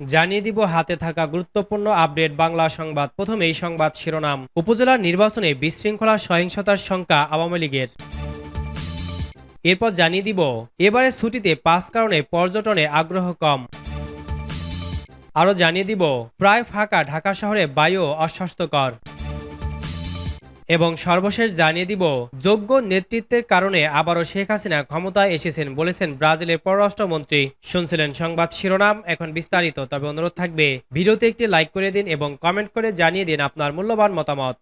জানিয়ে দিব হাতে থাকা গুরুত্বপূর্ণ আপডেট বাংলা সংবাদ। প্রথমে এই সংবাদ শিরোনাম। উপজেলার নির্বাচনে বিশৃঙ্খলা, সহিংসতার সংখ্যা আওয়ামী লীগের। এরপর জানিয়ে দিব এবারে ছুটিতে পাঁচ কারণে পর্যটনে আগ্রহ কম। আরও জানিয়ে দিব, প্রায় ফাঁকা ঢাকা শহরে বায়ু অস্বাস্থ্যকর। এবং সর্বশেষ জানিয়ে দিব, যোগ্য নেতৃত্বের কারণে আবারও শেখ হাসিনা ক্ষমতায় এসেছেন বলেছেন ব্রাজিলের পররাষ্ট্রমন্ত্রী। শুনছিলেন সংবাদ শিরোনাম, এখন বিস্তারিত, তবে অনুরোধ থাকবে, ভিডিওতে একটি লাইক করে দিন এবং কমেন্ট করে জানিয়ে দিন আপনার মূল্যবান মতামত।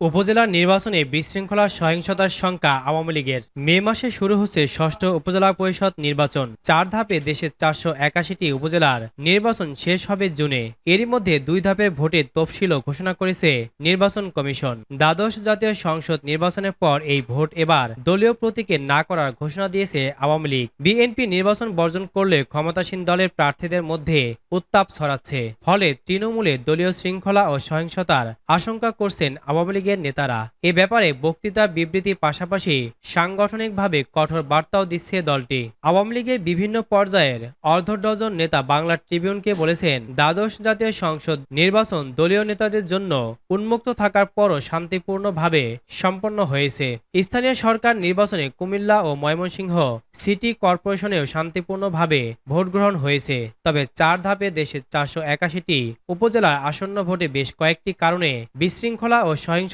উপজেলা নির্বাচনে বিশৃঙ্খলা সহিংসতার সংখ্যা আওয়ামী লীগের। মে মাসে শুরু হচ্ছে ষষ্ঠ উপজেলা পরিষদ নির্বাচন। চার ধাপে দেশের চারশো একাশিটি উপজেলার নির্বাচন শেষ হবে জুনে। এরই মধ্যে দুই ধাপের ভোটের তফসিলও ঘোষণা করেছে নির্বাচন কমিশন। দ্বাদশ জাতীয় সংসদ নির্বাচনের পর এই ভোট এবার দলীয় প্রতীকে না করার ঘোষণা দিয়েছে আওয়ামী লীগ। বিএনপি নির্বাচন বর্জন করলে ক্ষমতাসীন দলের প্রার্থীদের মধ্যে উত্তাপ ছড়াচ্ছে। ফলে তৃণমূলে দলীয় শৃঙ্খলা ও সহিংসতার আশঙ্কা করছেন আওয়ামী লীগের নেতারা। এ ব্যাপারে বক্তৃতা বিবৃতির পাশাপাশি সাংগঠনিকভাবে কঠোর বার্তাও দিচ্ছে দলটি। আওয়ামী লীগের বিভিন্ন পর্যায়ের অর্ধ ডজন নেতা বাংলা ট্রিবিউনকে বলেছেন, দ্বাদশ জাতীয় সংসদ নির্বাচন দলীয় নেতাদের জন্য উন্মুক্ত থাকার পরও শান্তিপূর্ণভাবে সম্পন্ন হয়েছে। স্থানীয় সরকার নির্বাচনে কুমিল্লা ও ময়মনসিংহ সিটি কর্পোরেশনেও শান্তিপূর্ণভাবে ভোট গ্রহণ হয়েছে। তবে চার ধাপে দেশের চারশো একাশিটি উপজেলার আসন্ন ভোটে বেশ কয়েকটি কারণে বিশৃঙ্খলা ও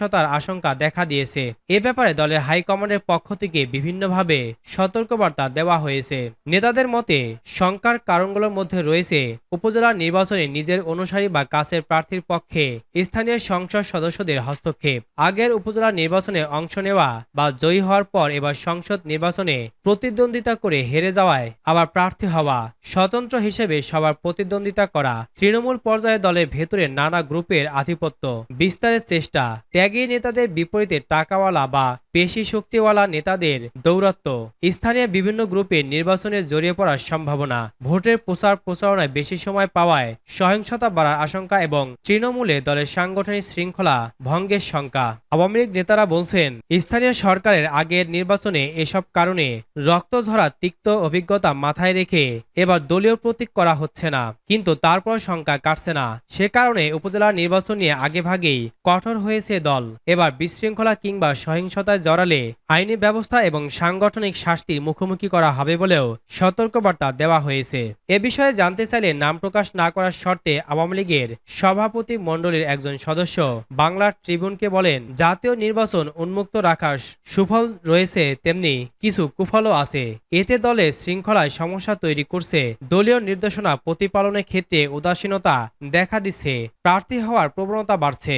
সহিংসতার আশঙ্কা দেখা দিয়েছে। এ ব্যাপারে দলের হাইকমান্ডের পক্ষ থেকে বিভিন্নভাবে সতর্কবার্তা দেওয়া হয়েছে। নেতাদের মতে, শঙ্কার কারণগুলোর মধ্যে রয়েছে উপজেলা নির্বাচনে নিজের অনুসারী বা কাছের প্রার্থীর পক্ষে স্থানীয় সংসদ সদস্যদের হস্তক্ষেপ। আগের উপজেলা নির্বাচনে অংশ নেওয়া বা জয়ী হওয়ার পর এবার সংসদ নির্বাচনে প্রতিদ্বন্দ্বিতা করে হেরে যাওয়ায় আবার প্রার্থী হওয়া, স্বতন্ত্র হিসেবে সবার প্রতিদ্বন্দ্বিতা করা, তৃণমূল পর্যায়ে দলের ভেতরে নানা গ্রুপের আধিপত্য, বিস্তারের চেষ্টা, ত্যাগী নেতাদের বিপরীতে টাকাওয়ালা বা পেশি শক্তিওয়ালা নেতাদের দৌরাত্ম স্থানীয় বিভিন্ন গ্রুপে নির্বাচনে জড়িয়ে পড়ার সম্ভাবনা। ভোটের প্রচার প্রচারণায় বেশি সময় পাওয়ায় সহিংসতা বাড়ার আশঙ্কা এবং তৃণমূলে দলের সাংগঠনিক শৃঙ্খলা ভঙ্গের শঙ্কা। আওয়ামী লীগ নেতারা বলছেন, স্থানীয় সরকারের আগের নির্বাচনে এসব কারণে রক্ত ঝরা তিক্ত অভিজ্ঞতা মাথায় রেখে এবার দলীয় প্রতীক করা হচ্ছে না। কিন্তু তারপর শঙ্কা কাটছে না। সে কারণে উপজেলা নির্বাচন নিয়ে আগেভাগেই কঠোর হয়েছে দল। এবার বিশৃঙ্খলা কিংবা সহিংসতায় জড়ালে আইনি ব্যবস্থা এবং সাংগঠনিক শাস্তির মুখোমুখি করা হবে বলেও সতর্কবার্তা দেওয়া হয়েছে। এ বিষয়ে জানতে চাইলে নাম প্রকাশ না করার শর্তে আওয়ামী লীগের সভাপতি মণ্ডলীর একজন সদস্য বাংলা ট্রিবিউনকে বলেন, জাতীয় নির্বাচন উন্মুক্ত রাখার সুফল রয়েছে তেমনি কিছু কুফলও আছে। এতে দলে শৃঙ্খলায় সমস্যা তৈরি করছে। দলীয় নির্দেশনা প্রতিপালনের ক্ষেত্রে উদাসীনতা দেখা দিচ্ছে। প্রার্থী হওয়ার প্রবণতা বাড়ছে।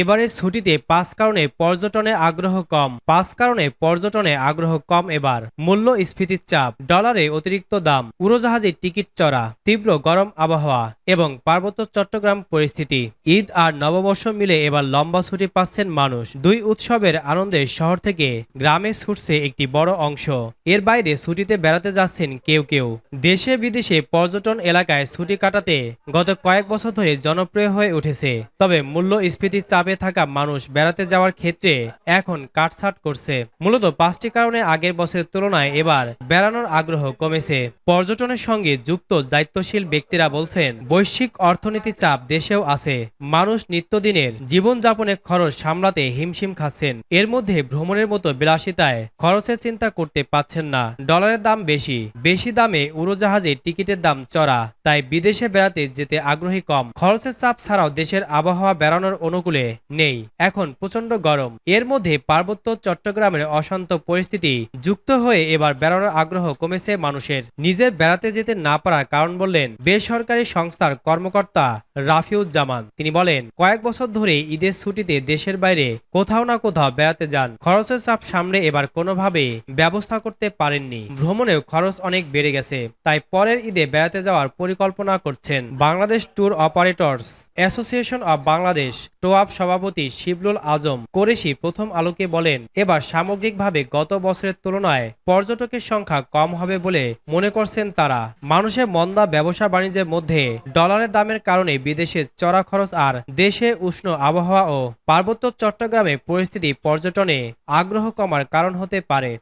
এবারের ছুটিতে পাঁচ কারণে পর্যটনে আগ্রহ কম। পাঁচ কারণে পর্যটনে আগ্রহ কম এবার। মূল্য স্ফীতির চাপ, ডলারে অতিরিক্ত দাম, উড়োজাহাজের টিকিট চড়া, তীব্র গরম আবহাওয়া এবং পার্বত্য চট্টগ্রাম পরিস্থিতি। ঈদ আর নববর্ষ মিলে এবার লম্বা ছুটি পাচ্ছেন মানুষ। দুই উৎসবের আনন্দে শহর থেকে গ্রামে ছুটছে একটি বড় অংশ। এর বাইরে ছুটিতে বেড়াতে যাচ্ছেন কেউ কেউ। দেশে বিদেশে পর্যটন এলাকায় ছুটি কাটাতে গত কয়েক বছর ধরে জনপ্রিয় হয়ে উঠেছে। তবে মূল্য স্ফীতির চাপে থাকা মানুষ বেড়াতে যাওয়ার ক্ষেত্রে এখন কাটছাট করছে। মূলত পাঁচটি কারণে আগের বছরের তুলনায় এবার বেড়ানোর আগ্রহ কমেছে। পর্যটনের সঙ্গে যুক্ত দায়িত্বশীল ব্যক্তিরা বলছেন, বৈশ্বিক অর্থনীতি চাপ দেশেও আছে। মানুষ নিত্যদিনের জীবনযাপনের খরচ সামলাতে হিমশিম খাচ্ছেন। এর মধ্যে ভ্রমণের মতো বিলাসিতায় খরচের চিন্তা করতে পাচ্ছেন না। ডলারের দাম বেশি। বেশি দামে উড়োজাহাজে টিকিটের দাম চড়া। তাই বিদেশে বেড়াতে যেতে আগ্রহী কম। খরচের চাপ ছাড়াও দেশের আবহাওয়া বেড়ানোর অনুকূলে নেই। এখন প্রচণ্ড গরম। এর মধ্যে পার্বত্য চট্টগ্রামের অশান্ত পরিস্থিতি যুক্ত হয়ে এবার বেড়ানোর আগ্রহ কমেছে মানুষের। নিজের বেড়াতে যেতে না পারার কারণ বললেন বেসরকারি সংস্থার কর্মকর্তা রাফিউজ্জামান। তিনি বলেন, কয়েক বছর ধরে ঈদের ছুটিতে দেশের বাইরে কোথাও না কোথাও বেড়াতে যান। খরচের চাপ সামনে এবার কোনোভাবে ব্যবস্থা করতে পারেননি। ভ্রমণেও খরচ অনেক বেড়ে গেছে। তাই পরের ঈদে বেড়াতে যাওয়ার পরিকল্পনা করছেন Bangladesh tour operators association of Bangladesh TOAB সভাপতি শিবলুল আজম কোরেশি প্রথম আলোকে বলেন, এবার সামগ্রিকভাবে গত বছরের তুলনায় পর্যটকের সংখ্যা কম হবে বলে মনে করছেন তারা। মানুষের মন্দা ব্যবসা বাণিজ্যের মধ্যে ডলারের দামের কারণে বিদেশে চড়া খরচ আর দেশে উষ্ণ আবহাওয়া ও পার্বত্য চট্টগ্রামে পরিস্থিতি পর্যটনে আগ্রহ কমার কারণ হতে পারে।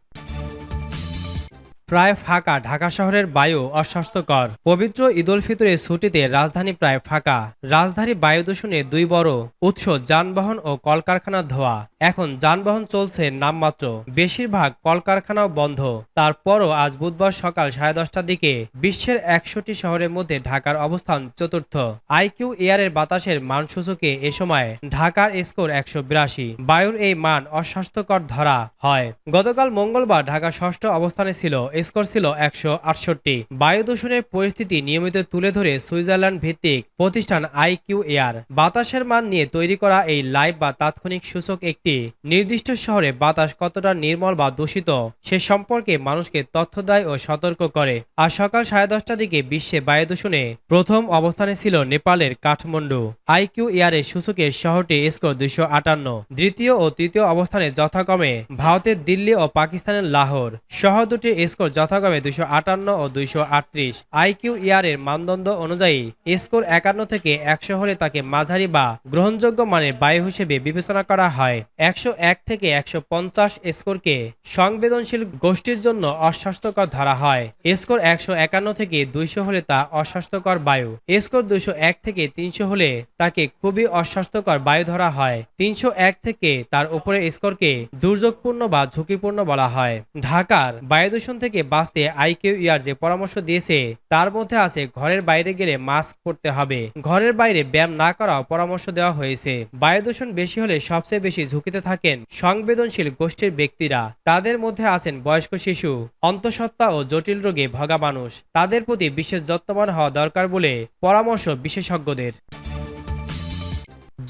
প্রায় ফাঁকা, ঢাকা শহরের বায়ু অস্বাস্থ্যকর। পবিত্র ঈদুল ফিতরের ছুটিতে রাজধানী প্রায় ফাঁকা। রাজধানী বায়ু দূষণে দুই বড় উৎস যানবাহন ও কলকারখানার ধোয়া। এখন যানবাহন চলছে নামমাত্র। বেশিরভাগ কলকারখানাও বন্ধ। তারপরও আজ বুধবার সকাল সাড়ে দশটার দিকে বিশ্বের একশোটি শহরের মধ্যে ঢাকার অবস্থান চতুর্থ। আইকিউ এয়ারের বাতাসের মান সূচকে এ সময় ঢাকার স্কোর একশো বিরাশি। বায়ুর এই মান অস্বাস্থ্যকর ধরা হয়। গতকাল মঙ্গলবার ঢাকা ষষ্ঠ অবস্থানে ছিল স্কোর ছিল একশো আটষট্টি। বায়ু দূষণের পরিস্থিতি নিয়মিত তুলে ধরে সুইজারল্যান্ড ভিত্তিক প্রতিষ্ঠান আইকিউ এয়ার বাতাসের মান নিয়ে তৈরি করা এই লাইভ বা তাৎক্ষণিক সূচক একটি নির্দিষ্ট শহরে বাতাস কতটা নির্মল বা দূষিত, সে সম্পর্কে মানুষকে তথ্য দেয় ও সতর্ক করে। আর সকাল সাড়ে দশটার দিকে বিশ্বে বায়ু দূষণে প্রথম অবস্থানে ছিল নেপালের কাঠমান্ডু। আইকিউ এয়ারের সূচকে শহরটি স্কোর দুইশো আটান্ন। দ্বিতীয় ও তৃতীয় অবস্থানে যথাক্রমে ভারতের দিল্লি ও পাকিস্তানের লাহোর। শহর দুটির স্কোর যথাক্রমে দুইশো আটান্ন ও দুইশো আটত্রিশ। আইকিউ ইয়ারের মানদণ্ড অনুযায়ী স্কোর একান্ন থেকে একশো হলে তাকে মাঝারি বা গ্রহণযোগ্য মানের বায়ু হিসেবে বিবেচনা করা হয়। একশো এক থেকে একশো পঞ্চাশ স্কোরকে সংবেদনশীল গোষ্ঠীর জন্য অস্বাস্থ্যকর ধরা হয়। স্কোর একশো একান্ন থেকে দুইশো হলে তা অস্বাস্থ্যকর বায়ু। স্কোর দুইশো এক থেকে তিনশো হলে তাকে খুবই অস্বাস্থ্যকর বায়ু ধরা হয়। তিনশো এক থেকে তার উপরে স্কোরকে দুর্যোগপূর্ণ বা ঝুঁকিপূর্ণ বলা হয়। ঢাকার বায়ু দূষণ থেকে বাঁচতে আইকিউ ইয়ার যে পরামর্শ দিয়েছে, তার মধ্যে আছে ঘরের বাইরে গেলে মাস্ক পরতে হবে। ঘরের বাইরে ব্যায়াম না করাও পরামর্শ দেওয়া হয়েছে। বায়ু দূষণ বেশি হলে সবচেয়ে বেশি ঝুঁকিতে থাকেন সংবেদনশীল গোষ্ঠীর ব্যক্তিরা। তাদের মধ্যে আছেন বয়স্ক শিশু, অন্তঃসত্ত্বা ও জটিল রোগে ভগা মানুষ। তাদের প্রতি বিশেষ যত্নবান হওয়া দরকার বলে পরামর্শ বিশেষজ্ঞদের।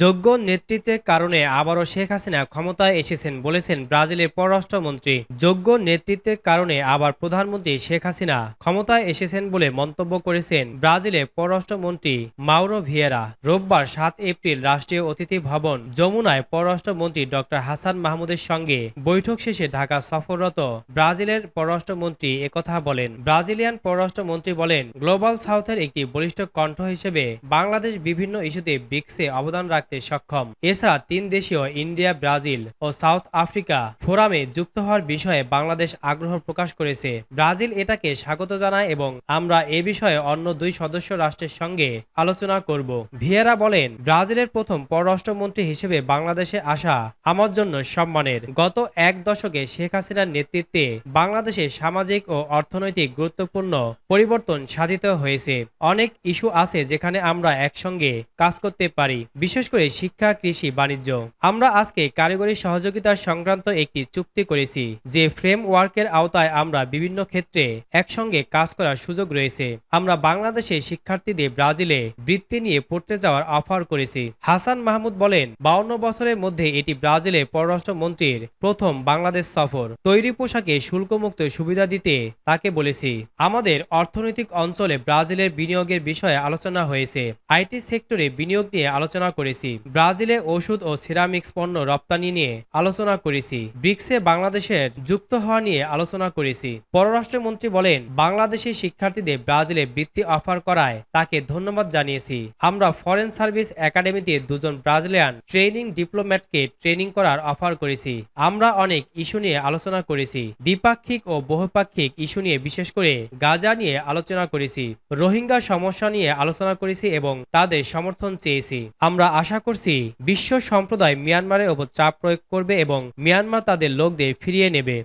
যোগ্য নেতৃত্বের কারণে আবারও শেখ হাসিনা ক্ষমতায় এসেছেন বলেছেন ব্রাজিলের পররাষ্ট্রমন্ত্রী। যোগ্য নেতৃত্বের কারণে আবার প্রধানমন্ত্রী শেখ হাসিনা ক্ষমতায় এসেছেন বলে মন্তব্য করেছেন ব্রাজিলের পররাষ্ট্রমন্ত্রী মাউরো ভিয়েরা। রোববার সাত এপ্রিল রাষ্ট্রীয় অতিথি ভবন যমুনায় পররাষ্ট্রমন্ত্রী ডক্টর হাসান মাহমুদের সঙ্গে বৈঠক শেষে ঢাকা সফররত ব্রাজিলের পররাষ্ট্রমন্ত্রী একথা বলেন। ব্রাজিলিয়ান পররাষ্ট্রমন্ত্রী বলেন, গ্লোবাল সাউথের একটি বলিষ্ঠ কণ্ঠ হিসেবে বাংলাদেশ বিভিন্ন ইস্যুতে ব্রিক্সে অবদান রাখতে সক্ষম। এছাড়া তিন দেশীয়, ইন্ডিয়া, ব্রাজিল ও সাউথ আফ্রিকা ফোরামে যুক্ত হওয়ার বিষয়ে বাংলাদেশ আগ্রহ প্রকাশ করেছে। ব্রাজিল এটাকে স্বাগত জানায় এবং আমরা এ বিষয়ে অন্য দুই সদস্য রাষ্ট্রের সঙ্গে আলোচনা করব। ভিয়েরা বলেন, ব্রাজিলের প্রথম পররাষ্ট্রমন্ত্রী হিসেবে বাংলাদেশে আসা আমার জন্য সম্মানের। গত এক দশকে শেখ হাসিনার নেতৃত্বে বাংলাদেশে সামাজিক ও অর্থনৈতিক গুরুত্বপূর্ণ পরিবর্তন সাধিত হয়েছে। অনেক ইস্যু আছে যেখানে আমরা একসঙ্গে কাজ করতে পারি। বিশেষ করে শিক্ষা, কৃষি, বাণিজ্য। আমরা আজকে কারিগরি সহযোগিতা সংক্রান্ত একটি চুক্তি করেছি, যে ফ্রেমওয়ার্কের আওতায় আমরা বিভিন্ন ক্ষেত্রে একসঙ্গে কাজ করার সুযোগ রয়েছে। আমরা বাংলাদেশে শিক্ষার্থীদের ব্রাজিলে বৃত্তি নিয়ে পড়তে যাওয়ার অফার করেছি। হাসান মাহমুদ বলেন, বাউন্ন বছরের মধ্যে এটি ব্রাজিলের পররাষ্ট্রমন্ত্রীর প্রথম বাংলাদেশ সফর। তৈরি পোশাকে শুল্কমুক্ত সুবিধা দিতে তাকে বলেছি, আমাদের অর্থনৈতিক অঞ্চলে ব্রাজিলের বিনিয়োগের বিষয়ে আলোচনা হয়েছে। আইটি সেক্টরে বিনিয়োগ নিয়ে আলোচনা করেছি। ব্রাজিলে ওষুধ ও সিরামিক্স পণ্য রপ্তানি নিয়ে আলোচনা করেছি। ব্রিক্সে বাংলাদেশের যুক্ত হওয়া নিয়ে আলোচনা করেছি। পররাষ্ট্রমন্ত্রী বলেন, বাংলাদেশি শিক্ষার্থীদের ব্রাজিলে বৃত্তি অফার করায় তাকে ধন্যবাদ জানিয়েছি। আমরা ফরেন সার্ভিস একাডেমিতে দুজন ব্রাজিলিয়ান ট্রেনিং ডিপ্লোম্যাটকে ট্রেনিং করার অফার করেছি। আমরা অনেক ইস্যু নিয়ে আলোচনা করেছি। দ্বিপাক্ষিক ও বহুপাক্ষিক ইস্যু নিয়ে বিশেষ করে গাজা নিয়ে আলোচনা করেছি। রোহিঙ্গা সমস্যা নিয়ে আলোচনা করেছি এবং তাদের সমর্থন চেয়েছি। আমরা আশা করছি বিশ্ব সম্প্রদায় মিয়ানমারের ওপর চাপ প্রয়োগ করবে এবং মিয়ানমার তাদের লোকদের ফিরিয়ে নেবে।